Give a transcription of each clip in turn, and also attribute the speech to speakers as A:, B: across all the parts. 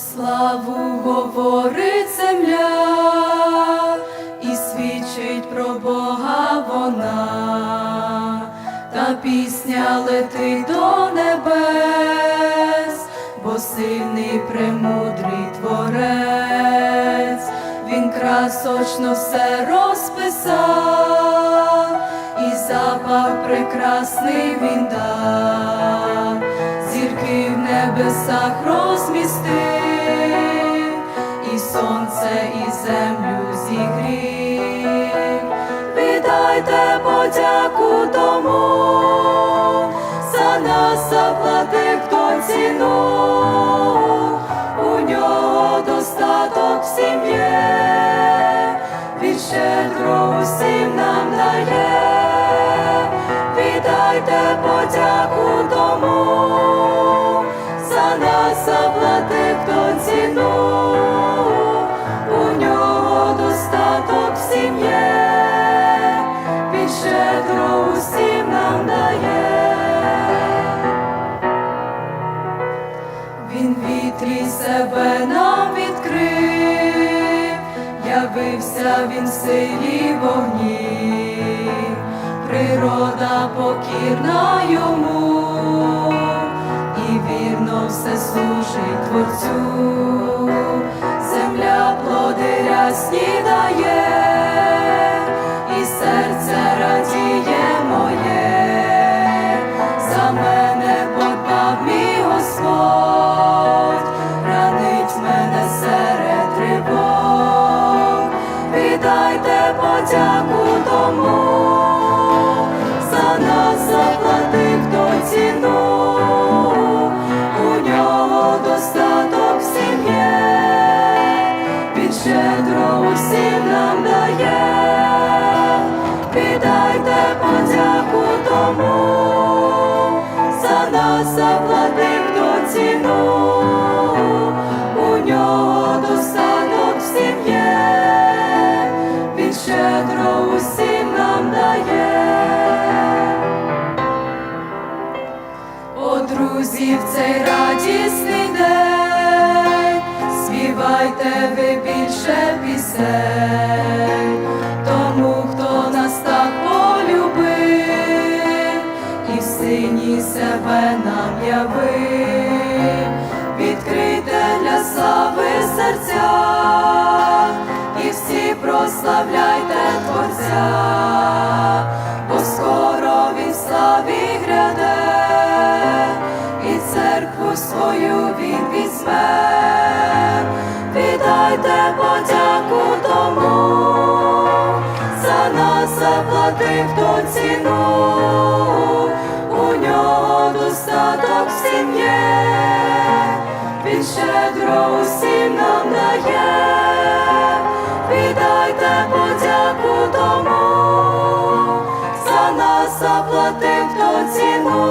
A: славу говорить земля, і свідчить про Бога вона, та пісня летить до небес, бо сильний премудрий творець, він красочно все розписав, і запах прекрасний він дав, зірки в небесах розмістив, і сонце, і землю зігрів. Віддайте подяку тому, за нас заплатив хто ціну, у нього достаток всім є, він щедро усім нам дає, віддайте подяку тому, за нас заплатив щедро нам дає. Він вітрі себе нам відкрив, явився він в силі вогні, природа покірна йому, і вірно все служить творцю, серце моє, за мене подбав мій Господь, ранить мене серед тривог, віддайте подяку тому, за нас тому, за нас заплатив хто ціну, у нього достаток всім є, він усім нам дає. О, друзі, цей радісний день, співайте ви більше пісень, серця, і всі прославляйте Творця, бо скоро він славі гряде, і церкву свою він візьме, віддайте подяку тому, за нас заплатив хто ціну, у нього достаток всім є, він щедро усім нам дає, віддайте подяку тому, за нас заплатив хто ціну,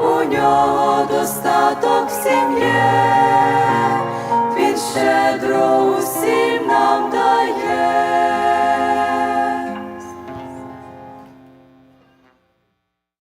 A: у нього достаток всім є, він щедро усім